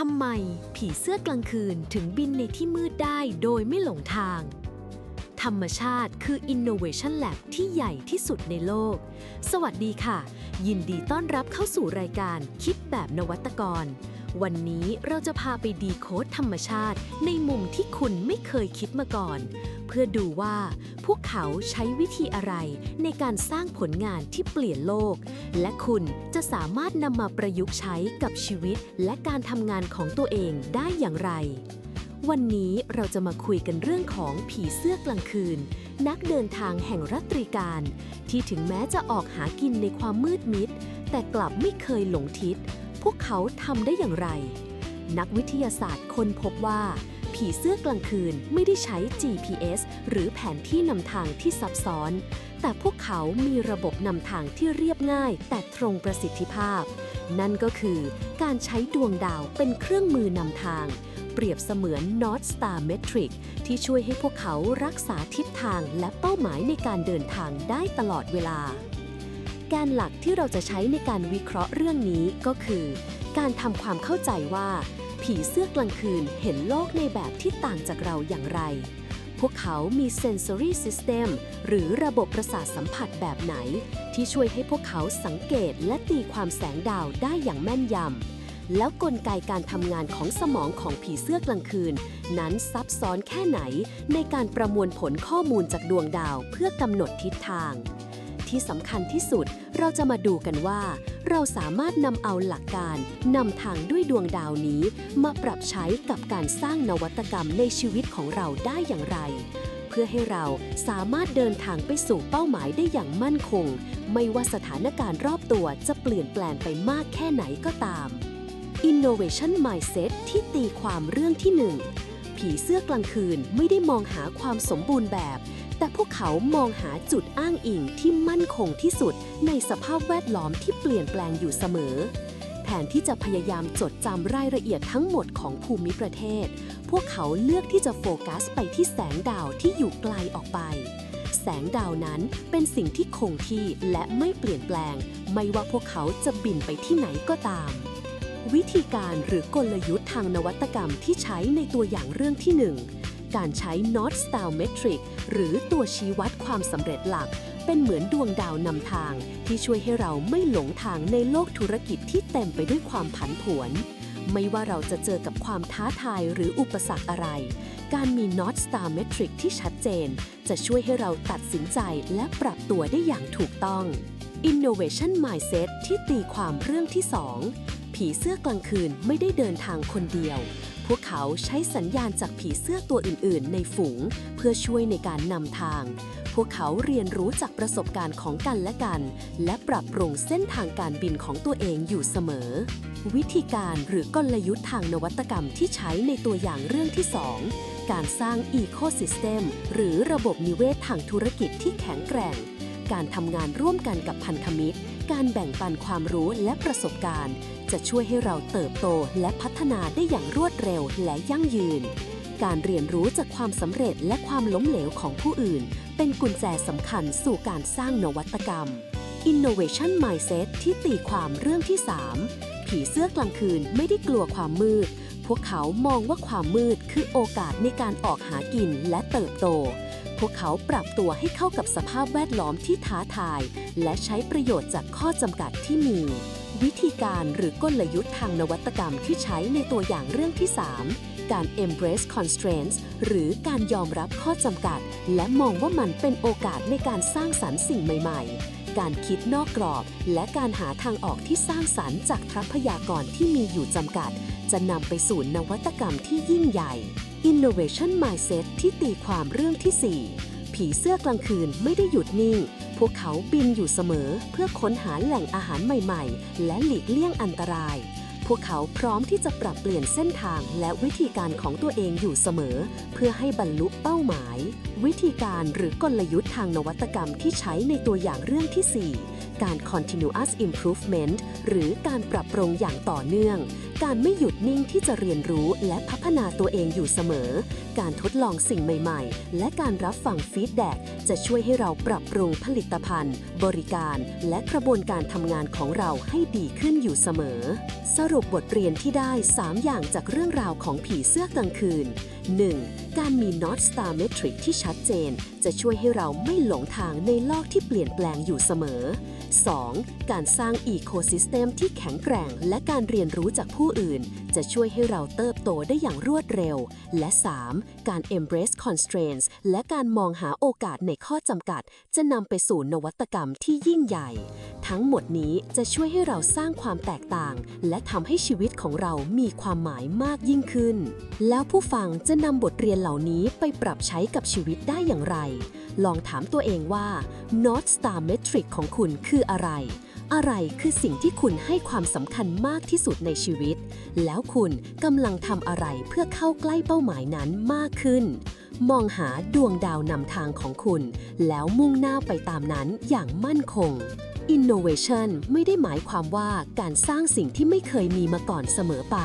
ทำไมผีเสื้อกลางคืนถึงบินในที่มืดได้โดยไม่หลงทาง ธรรมชาติคือ Innovation Lab ที่ใหญ่ที่สุดในโลก สวัสดีค่ะ ยินดีต้อนรับเข้าสู่รายการคิดแบบนวัตกร วันนี้เราจะพาไปดีโค้ดธรรมชาติในมุมที่คุณไม่เคยคิดมาก่อน พื่อดูว่า พวกเขาใช้วิธีอะไรในการสร้างผลงานที่เปลี่ยนโลก และคุณจะสามารถนำมาประยุกต์ใช้กับชีวิตและการทำงานของตัวเองได้อย่างไร วันนี้เราจะมาคุยกันเรื่องของผีเสื้อกลางคืน นักเดินทางแห่งรัตริการ ที่ถึงแม้จะออกหากินในความมืดมิด แต่กลับไม่เคยหลงทิศ พวกเขาทำได้อย่างไร นักวิทยาศาสตร์ค้นพบว่า ผีเสื้อกลางคืนไม่ได้ใช้ GPS หรือแผนที่นำทางที่ซับซ้อน แต่พวกเขามีระบบนำทางที่เรียบง่าย แต่ตรงประสิทธิภาพ นั่นก็คือการใช้ดวงดาวเป็นเครื่องมือนำทาง เปรียบเสมือน North Star Metric ที่ช่วยให้พวกเขารักษาทิศทางและเป้าหมายในการเดินทางได้ตลอดเวลา แกนหลักที่เราจะใช้ในการวิเคราะห์เรื่องนี้ก็คือ การทำความเข้าใจว่า ผีเสื้อกลางคืนเห็นโลกในแบบที่ต่างจากเราอย่างไร พวกเขามี sensory system หรือระบบประสาทสัมผัสแบบไหน ที่ช่วยให้พวกเขาสังเกตและตีความแสงดาวได้อย่างแม่นยำ แล้วกลไกการทำงานของสมองของผีเสื้อกลางคืน นั้นซับซ้อนแค่ไหนในการประมวลผลข้อมูลจากดวงดาวเพื่อกำหนดทิศทาง ที่สำคัญที่สุด เราจะมาดูกันว่า เราสามารถนำเอาหลักการนำทางด้วยดวงดาวนี้ มาปรับใช้กับการสร้างนวัตกรรมในชีวิตของเราได้อย่างไร เพื่อให้เราสามารถเดินทางไปสู่เป้าหมายได้อย่างมั่นคง ไม่ว่าสถานการณ์รอบตัวจะเปลี่ยนแปลงไปมากแค่ไหนก็ตาม Innovation Mindset ที่ตีความเรื่องที่หนึ่งผีเสื้อกลางคืนไม่ได้มองหาความสมบูรณ์แบบ แต่พวกเขามองหาจุดอ้างอิงที่มั่นคงที่สุดในสภาพแวดล้อมที่เปลี่ยนแปลงอยู่เสมอ แทนที่จะพยายามจดจำรายละเอียดทั้งหมดของภูมิประเทศ พวกเขาเลือกที่จะโฟกัสไปที่แสงดาวที่อยู่ไกลออกไป แสงดาวนั้นเป็นสิ่งที่คงที่และไม่เปลี่ยนแปลง ไม่ว่าพวกเขาจะบินไปที่ไหนก็ตามวิธีการหรือกลยุทธ์ทางนวัตกรรมที่ใช้ในตัวอย่างเรื่องที่ 1 การใช้ North Star Metric หรือตัวชี้วัดความสำเร็จหลัก เป็นเหมือนดวงดาวนำทาง ที่ช่วยให้เราไม่หลงทางในโลกธุรกิจที่เต็มไปด้วยความผันผวน ไม่ว่าเราจะเจอกับความท้าทายหรืออุปสรรคอะไร การมี North Star Metric ที่ชัดเจน จะช่วยให้เราตัดสินใจและปรับตัวได้อย่างถูกต้อง Innovation Mindset ที่ตีความเรื่องที่ 2 ผีเสื้อกลางคืนไม่ได้เดินทางคนเดียว พวกเขาใช้สัญญาณจากผีเสื้อตัวอื่นๆ ในฝูง เพื่อช่วยในการนำทาง พวกเขาเรียนรู้จากประสบการณ์ของกันและกัน และปรับปรุงเส้นทางการบินของตัวเองอยู่เสมอ วิธีการหรือกลยุทธ์ทางนวัตกรรมที่ใช้ในตัวอย่างเรื่องที่ 2 การสร้างอีโค y ิสเต็มหรือระบบนิเวศทางธุรกิจที่แข็งแกร่ง การทำงานร่วมกันกับพันธมิตร การแบ่งปันความรู้และประสบการณ์ จะช่วยให้เราเติบโตและพัฒนาได้อย่างรวดเร็วและยั่งยืน การเรียนรู้จากความสำเร็จและความล้มเหลวของผู้อื่น เป็นกุญแจสำคัญสู่การสร้างนวัตกรรม Innovation Mindset ที่ตีความเรื่องที่ 3 ผีเสื้อกลางคืนไม่ได้กลัวความมืด พวกเขามองว่าความมืดคือโอกาสในการออกหากินและเติบโต พวกเขาปรับตัวให้เข้ากับสภาพแวดล้อมที่ท้าทาย และใช้ประโยชน์จากข้อจำกัดที่มี วิธีการหรือกลยุทธ์ทางนวัตกรรมที่ใช้ในตัวอย่างเรื่องที่ 3 การ embrace constraints หรือการยอมรับข้อจำกัด และมองว่ามันเป็นโอกาสในการสร้างสรรค์สิ่งใหม่ ๆ การคิดนอกกรอบ และการหาทางออกที่สร้างสรรค์จากทรัพยากรที่มีอยู่จำกัด จะนำไปสู่นวัตกรรมที่ยิ่งใหญ่ Innovation Mindset ที่ตีความเรื่องที่ 4 ผีเสื้อกลางคืนไม่ได้หยุดนิ่ง พวกเขาบินอยู่เสมอเพื่อค้นหาแหล่งอาหารใหม่ๆ และหลีกเลี่ยงอันตราย พวกเขาพร้อมที่จะปรับเปลี่ยนเส้นทางและวิธีการของตัวเองอยู่เสมอ เพื่อให้บรรลุเป้าหมาย วิธีการหรือกลยุทธ์ทางนวัตกรรมที่ใช้ในตัวอย่างเรื่องที่ 4 การ continuous improvement หรือการปรับปรุงอย่างต่อเนื่อง การไม่หยุดนิ่งที่จะเรียนรู้และพัฒนาตัวเองอยู่เสมอ การทดลองสิ่งใหม่ ๆ และการรับฟังฟีดแบ็กจะช่วยให้เราปรับปรุงผลิตภัณฑ์ บริการและกระบวนการทำงานของเราให้ดีขึ้นอยู่เสมอ สรุปบทเรียนที่ได้ 3 อย่างจากเรื่องราวของผีเสื้อกลางคืน 1. การมี North Star Metric ที่ชัดเจน จะช่วยให้เราไม่หลงทางในโลกที่เปลี่ยนแปลงอยู่เสมอ 2. การสร้าง Ecosystem ที่แข็งแกร่ง และการเรียนรู้จากผู้อื่น จะช่วยให้เราเติบโตได้อย่างรวดเร็ว และ 3. การ Embrace Constraints และการมองหาโอกาสในข้อจำกัด จะนำไปสู่นวัตกรรมที่ยิ่งใหญ่ ทั้งหมดนี้จะช่วยให้เราสร้างความแตกต่าง และทำให้ชีวิตของเรามีความหมายมากยิ่งขึ้น แล้วผู้ฟังจะนำบทเรียนเหล่านี้ไปปรับใช้กับชีวิตได้อย่างไร ลองถามตัวเองว่า North Star Metric ของคุณคืออะไรอะไรคือสิ่งที่คุณให้ความสำคัญมากที่สุดในชีวิต แล้วคุณกำลังทำอะไรเพื่อเข้าใกล้เป้าหมายนั้นมากขึ้น มองหาดวงดาวนำทางของคุณแล้วมุ่งหน้าไปตามนั้นอย่างมั่นคง Innovation ไม่ได้หมายความว่าการสร้างสิ่งที่ไม่เคยมีมาก่อนเสมอไป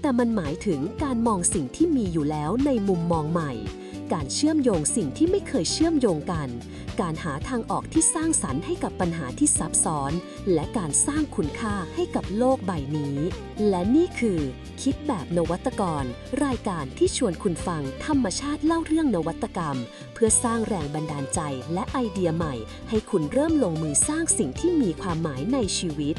แต่มันหมายถึงการมองสิ่งที่มีอยู่แล้วในมุมมองใหม่ การเชื่อมโยงสิ่งที่ไม่เคยเชื่อมโยงกัน การหาทางออกที่สร้างสรรค์ให้กับปัญหาที่ซับซ้อน และการสร้างคุณค่าให้กับโลกใบนี้ และนี่คือ คิดแบบนวัตกร รายการที่ชวนคุณฟังธรรมชาติเล่าเรื่องนวัตกรรม เพื่อสร้างแรงบันดาลใจและไอเดียใหม่ ให้คุณเริ่มลงมือสร้างสิ่งที่มีความหมายในชีวิต